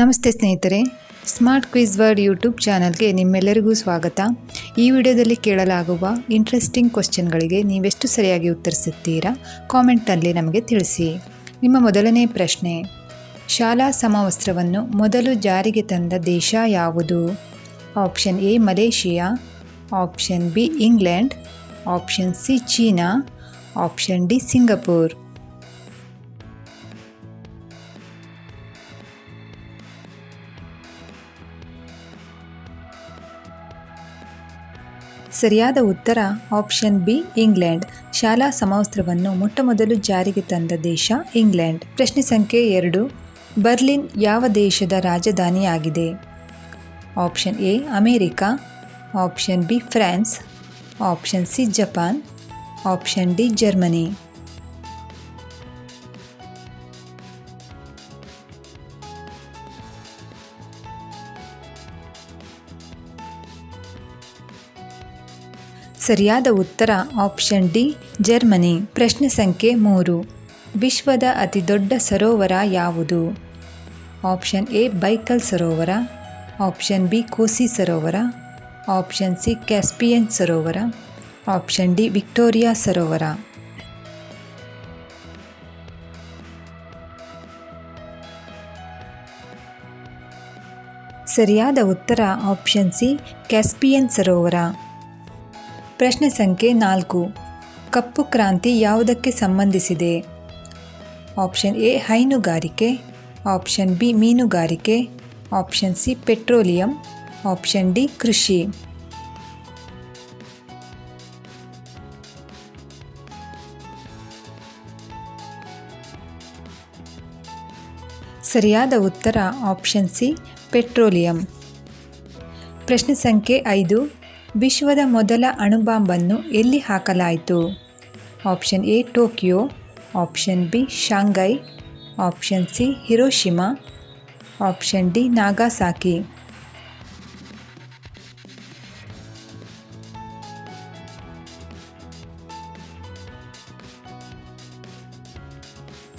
ನಮಸ್ತೆ ಸ್ನೇಹಿತರೆ smart quiz word YouTube ಚಾನಲ್ಗೆ ನಿಮ್ಮೆಲ್ಲರಿಗೂ ಸ್ವಾಗತ. ಈ ವಿಡಿಯೋದಲ್ಲಿ ಕೇಳಲಾಗುವ ಇಂಟ್ರೆಸ್ಟಿಂಗ್ ಕ್ವಶನ್ಗಳಿಗೆ ನೀವೆಷ್ಟು ಸರಿಯಾಗಿ ಉತ್ತರಿಸುತ್ತೀರಾ ಕಾಮೆಂಟ್ನಲ್ಲಿ ನಮಗೆ ತಿಳಿಸಿ. ನಿಮ್ಮ ಮೊದಲನೇ ಪ್ರಶ್ನೆ, ಶಾಲಾ ಸಮವಸ್ತ್ರವನ್ನು ಮೊದಲು ಜಾರಿಗೆ ತಂದ ದೇಶ ಯಾವುದು? Option A Malaysia option B England option C China option D Singapore. ಸರಿಯಾದ ಉತ್ತರ ಆಪ್ಷನ್ ಬಿ, ಇಂಗ್ಲೆಂಡ್. ಶಾಲಾ ಸಮವಸ್ತ್ರವನ್ನು ಮೊಟ್ಟಮೊದಲು ಜಾರಿಗೆ ತಂದ ದೇಶ ಇಂಗ್ಲೆಂಡ್. ಪ್ರಶ್ನೆ ಸಂಖ್ಯೆ ಎರಡು, ಬರ್ಲಿನ್ ಯಾವ ದೇಶದ ರಾಜಧಾನಿಯಾಗಿದೆ? Option A, America. Option B, France. Option C, Japan. Option D, Germany. ಸರಿಯಾದ ಉತ್ತರ ಆಪ್ಷನ್ ಡಿ, ಜರ್ಮನಿ. ಪ್ರಶ್ನೆ ಸಂಖ್ಯೆ ಮೂರು. ವಿಶ್ವದ ಅತಿದೊಡ್ಡ ಸರೋವರ ಯಾವುದು? ಆಪ್ಷನ್ ಎ, ಬೈಕಲ್ ಸರೋವರ. ಆಪ್ಷನ್ ಬಿ, ಕೋಸಿ ಸರೋವರ. ಆಪ್ಷನ್ ಸಿ, ಕ್ಯಾಸ್ಪಿಯನ್ ಸರೋವರ. ಆಪ್ಷನ್ ಡಿ, ವಿಕ್ಟೋರಿಯಾ ಸರೋವರ. ಸರಿಯಾದ ಉತ್ತರ ಆಪ್ಷನ್ ಸಿ, ಕ್ಯಾಸ್ಪಿಯನ್ ಸರೋವರ. ಪ್ರಶ್ನೆ ಸಂಖ್ಯೆ ನಾಲ್ಕು. ಕಪ್ಪು ಕ್ರಾಂತಿ ಯಾವುದಕ್ಕೆ ಸಂಬಂಧಿಸಿದೆ? ಆಪ್ಷನ್ ಎ, ಹೈನುಗಾರಿಕೆ. ಆಪ್ಷನ್ ಬಿ, ಮೀನುಗಾರಿಕೆ. Option C, petroleum. Option D, ಕೃಷಿ. ಸರಿಯಾದ ಉತ್ತರ ಆಪ್ಷನ್ ಸಿ, ಪೆಟ್ರೋಲಿಯಂ. ಪ್ರಶ್ನೆ ಸಂಖ್ಯೆ ಐದು. ವಿಶ್ವದ ಮೊದಲ ಅಣುಬಾಂಬನ್ನು ಎಲ್ಲಿ ಹಾಕಲಾಯಿತು? Option A, Tokyo, option B, Shanghai, option C, Hiroshima, option D, Nagasaki.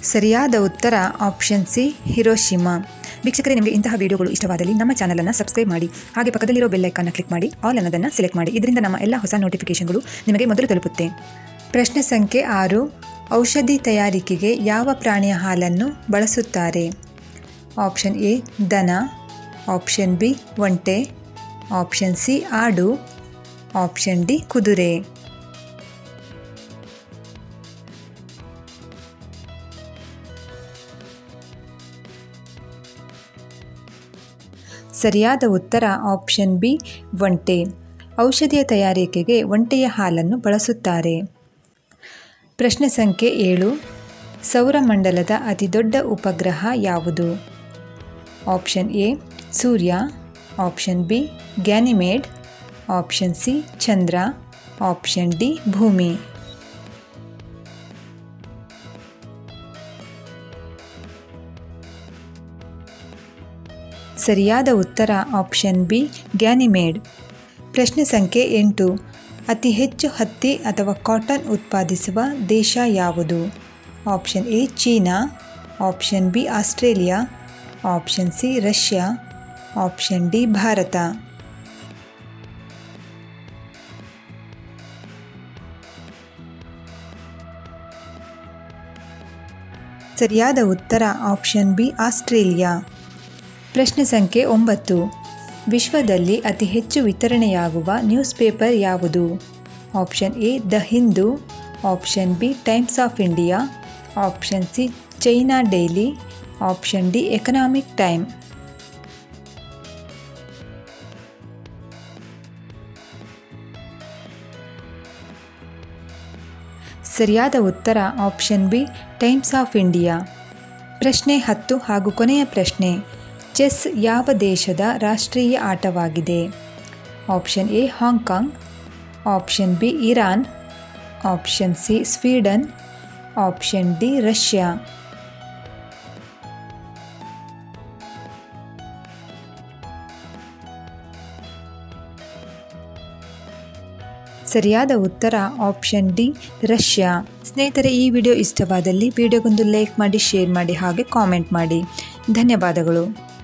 ಸರಿಯಾದ ಉತ್ತರ ಆಪ್ಷನ್ ಸಿ, ಹಿರೋಶಿಮಾ. ವೀಕ್ಷಕರೇ, ನಿಮಗೆ ಇಂತಹ ವಿಡಿಯೋಗಳು ಇಷ್ಟವಾದಲ್ಲಿ ನಮ್ಮ ಚಾನಲನ್ನು ಸಬ್ಸ್ಕ್ರೈಬ್ ಮಾಡಿ, ಹಾಗೆ ಪಕ್ಕದಲ್ಲಿರೋ ಬೆಲ್ ಐಕಾನ್ ಕ್ಲಿಕ್ ಮಾಡಿ, ಆಲ್ ಅನ್ನೋದನ್ನು ಸೆಲೆಕ್ಟ್ ಮಾಡಿ. ಇದರಿಂದ ನಮ್ಮ ಎಲ್ಲ ಹೊಸ ನೋಟಿಫಿಕೇಶನ್ಗಳು ನಿಮಗೆ ಮೊದಲು ತಲುಪುತ್ತೆ. ಪ್ರಶ್ನೆ ಸಂಖ್ಯೆ ಆರು, ಔಷಧಿ ತಯಾರಿಕೆಗೆ ಯಾವ ಪ್ರಾಣಿಯ ಹಾಲನ್ನು ಬಳಸುತ್ತಾರೆ? ಆಪ್ಷನ್ ಎ, ದನ. ಆಪ್ಷನ್ ಬಿ, ಒಂಟೆ. ಆಪ್ಷನ್ ಸಿ, ಆಡು. ಆಪ್ಷನ್ ಡಿ, ಕುದುರೆ. ಸರಿಯಾದ ಉತ್ತರ ಆಪ್ಷನ್ ಬಿ, ಒಂಟೆ. ಔಷಧಿಯ ತಯಾರಿಕೆಗೆ ಒಂಟೆಯ ಹಾಲನ್ನು ಬಳಸುತ್ತಾರೆ. ಪ್ರಶ್ನೆ ಸಂಖ್ಯೆ ಏಳು. ಸೌರಮಂಡಲದ ಅತಿದೊಡ್ಡ ಉಪಗ್ರಹ ಯಾವುದು? Option A, Surya. Option B, Ganymede. Option C, Chandra. Option D, ಭೂಮಿ. ಸರಿಯಾದ ಉತ್ತರ ಆಪ್ಷನ್ ಬಿ, ಗ್ಯಾನಿಮೇಡ್. ಪ್ರಶ್ನೆ ಸಂಖ್ಯೆ ಎಂಟು. ಅತಿ ಹೆಚ್ಚು ಹತ್ತಿ ಅಥವಾ ಕಾಟನ್ ಉತ್ಪಾದಿಸುವ ದೇಶ ಯಾವುದು? Option A, China. Option B, Australia. Option C, Russia. Option D, Bharata. ಸರಿಯಾದ ಉತ್ತರ ಆಪ್ಷನ್ ಬಿ, ಆಸ್ಟ್ರೇಲಿಯಾ. ಪ್ರಶ್ನೆ ಸಂಖ್ಯೆ ಒಂಬತ್ತು. ವಿಶ್ವದಲ್ಲಿ ಅತಿ ಹೆಚ್ಚು ವಿತರಣೆಯಾಗುವ ನ್ಯೂಸ್ ಪೇಪರ್ ಯಾವುದು? Option A, the Hindu. Option B, Times of India. Option C, China Daily. Option D, Economic Time. ಸರಿಯಾದ ಉತ್ತರ, option B, Times of India. ಪ್ರಶ್ನೆ ಹತ್ತು ಹಾಗೂ ಕೊನೆಯ ಪ್ರಶ್ನೆ. ಚೆಸ್ ಯಾವ ದೇಶದ ರಾಷ್ಟ್ರೀಯ ಆಟವಾಗಿದೆ? Option A, Hong Kong. Option B, Iran. Option C, Sweden. Option D, Russia. ಸರಿಯಾದ ಉತ್ತರ, ಆಪ್ಷನ್ ಡಿ, ರಷ್ಯಾ. ಸ್ನೇಹಿತರೆ, ಈ ವಿಡಿಯೋ ಇಷ್ಟವಾದಲ್ಲಿ, ವಿಡಿಯೋಗೊಂದು ಲೈಕ್ ಮಾಡಿ, ಶೇರ್ ಮಾಡಿ, ಹಾಗೆ ಕಾಮೆಂಟ್ ಮಾಡಿ. ಧನ್ಯವಾದಗಳು.